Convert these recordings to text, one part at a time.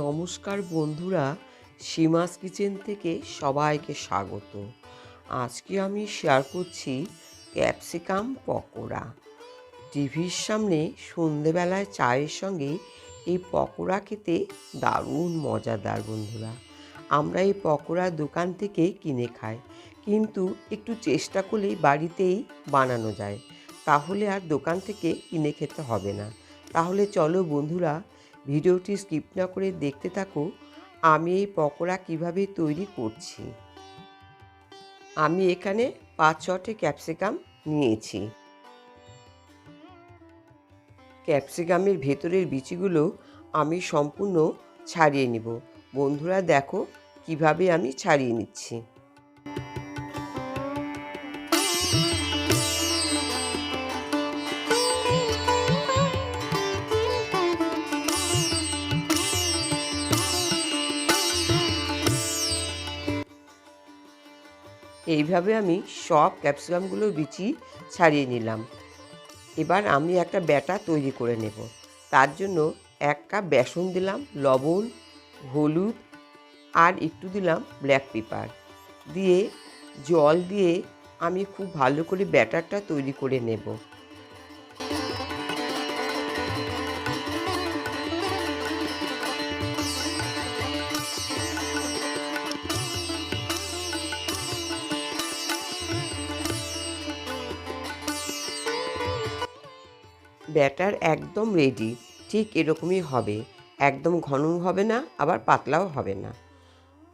নমস্কার বন্ধুরা, সীমাস কিচেন থেকে সবাইকে স্বাগত। আজকে আমি শেয়ার করছি ক্যাপসিকাম পকোড়া। টিভির সামনে সন্ধেবেলায় চায়ের সঙ্গে এই পকোড়া খেতে দারুণ মজাদার বন্ধুরা। আমরা এই পকোড়া দোকান থেকে কিনে খাই, কিন্তু একটু চেষ্টা করলেই বাড়িতেই বানানো যায়। তাহলে আর দোকান থেকে কিনে খেতে হবে না। তাহলে চলো বন্ধুরা ভিডিওটি স্কিপ না করে দেখতে থাকো, আমি এই পকোড়া কীভাবে তৈরি করছি। আমি এখানে পাঁচ ছটে ক্যাপসিকাম নিয়েছি। ক্যাপসিকামের ভেতরের বিচিগুলো আমি সম্পূর্ণ ছাড়িয়ে নিব। বন্ধুরা দেখো কীভাবে আমি ছাড়িয়ে নিচ্ছি। এইভাবে আমি সব ক্যাপসিকামগুলো বিচি ছাড়িয়ে নিলাম। এবার আমি একটা ব্যাটা তৈরি করে নেব। তার জন্য এক কাপ বেসন দিলাম, লবণ, হলুদ আর একটু দিলাম ব্ল্যাক পেপার দিয়ে জল দিয়ে আমি খুব ভালো করে ব্যাটারটা তৈরি করে নেব। ব্যাটার একদম রেডি ঠিক এরকমই হবে। একদম ঘনও হবে না, আবার পাতলাও হবে না।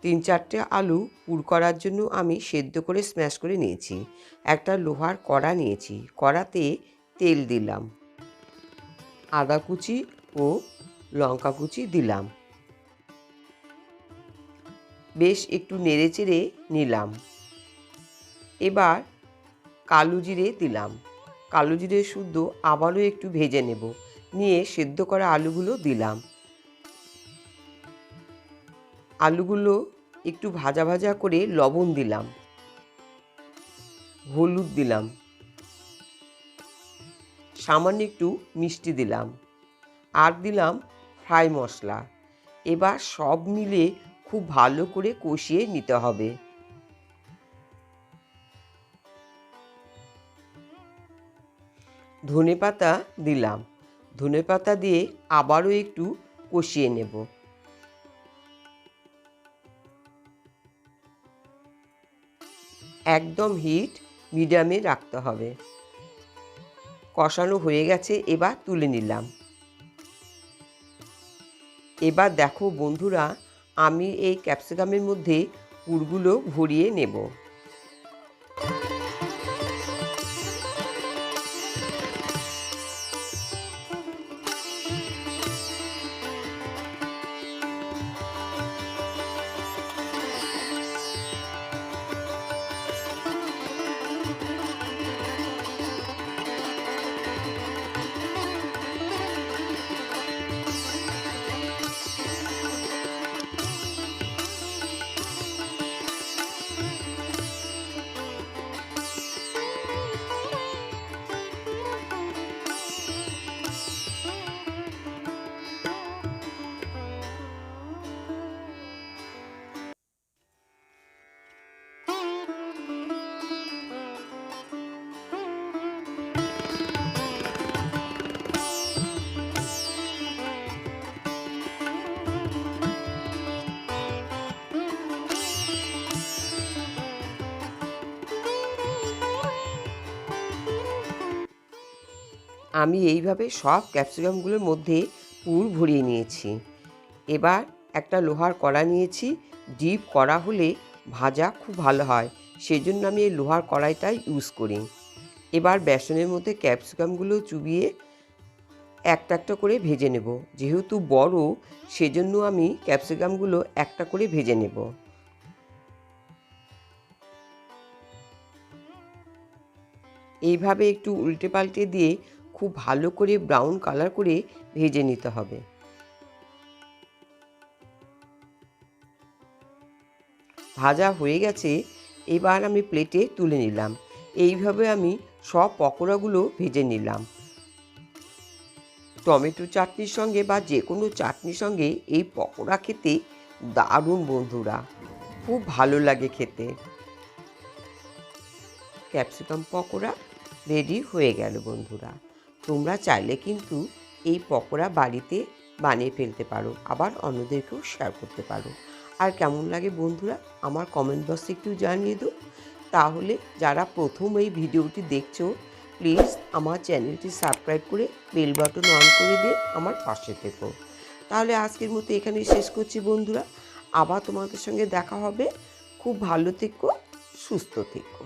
তিন চারটে আলু পুর করার জন্য আমি সেদ্ধ করে স্ম্যাশ করে নিয়েছি। একটা লোহার কড়া নিয়েছি, কড়াতে তেল দিলাম। আদা কুচি ও লঙ্কা কুচি দিলাম। বেশ একটু নেড়ে চেড়ে নিলাম। এবার কালো জিরে দিলাম। কালো জিরে শুদ্ধ আবারও একটু ভেজে নেব। নিয়ে সেদ্ধ করা আলুগুলো দিলাম। আলুগুলো একটু ভাজা ভাজা করে লবণ দিলাম। হলুদ দিলাম। সামান্য একটু মিষ্টি দিলাম। আর দিলাম ফ্রাই মশলা। এবার সব মিলে খুব ভালো করে কষিয়ে নিতে হবে। ধনে পাতা দিলাম। ধনে পাতা দিয়ে আবারও একটু কষিয়ে নেব। একদম হিট মিডিয়ামে রাখতে হবে। কষানো হয়ে গেছে, এবার তুলে নিলাম। এবার দেখো বন্ধুরা, আমি এই ক্যাপসিকামের মধ্যে পুরগুলো ভরিয়ে নেব। আমি এইভাবে সব ক্যাপসিকামগুলোর মধ্যে পুর ভরিয়ে নিয়েছি। এবার একটা লোহার কড়া নিয়েছি। ডিপ কড়া হলে ভাজা খুব ভালো হয়, সেজন্য আমি এই লোহার কড়াইটাই ইউজ করি। এবার বেসনের মধ্যে ক্যাপসিকামগুলো চুবিয়ে একটা একটা করে ভেজে নেব। যেহেতু বড়, সেজন্য আমি ক্যাপসিকামগুলো একটা করে ভেজে নেব। এইভাবে একটু উল্টে পাল্টে দিয়ে খুব ভালো করে ব্রাউন কালার করে ভেজে নিতে হবে। ভাজা হয়ে গেছে, এবার আমি প্লেটে তুলে নিলাম। এইভাবে আমি সব পকোড়াগুলো ভেজে নিলাম। টমেটো চাটনির সঙ্গে বা যে কোনো চাটনির সঙ্গে এই পকোড়া খেতে দারুণ বন্ধুরা, খুব ভালো লাগে খেতে। ক্যাপসিকাম পকোড়া রেডি হয়ে গেল বন্ধুরা। তোমরা চাইলে কিন্তু এই পকোড়া বাড়িতে বানিয়ে ফেলতে পারো, আবার অন্যদেরকেও শেয়ার করতে পারো। আর কেমন লাগে বন্ধুরা, আমার কমেন্ট বক্সে একটু জানিয়ে দাও। তাহলে যারা প্রথম এই ভিডিওটি দেখছ প্লিজ আমার চ্যানেলটি সাবস্ক্রাইব করে বেল বাটন অন করে দিয়ে আমার পাশে থেকো। তাহলে আজকের মতো এখানে শেষ করছি বন্ধুরা। আবার তোমাদের সঙ্গে দেখা হবে। খুব ভালো থেকো, সুস্থ থেকো।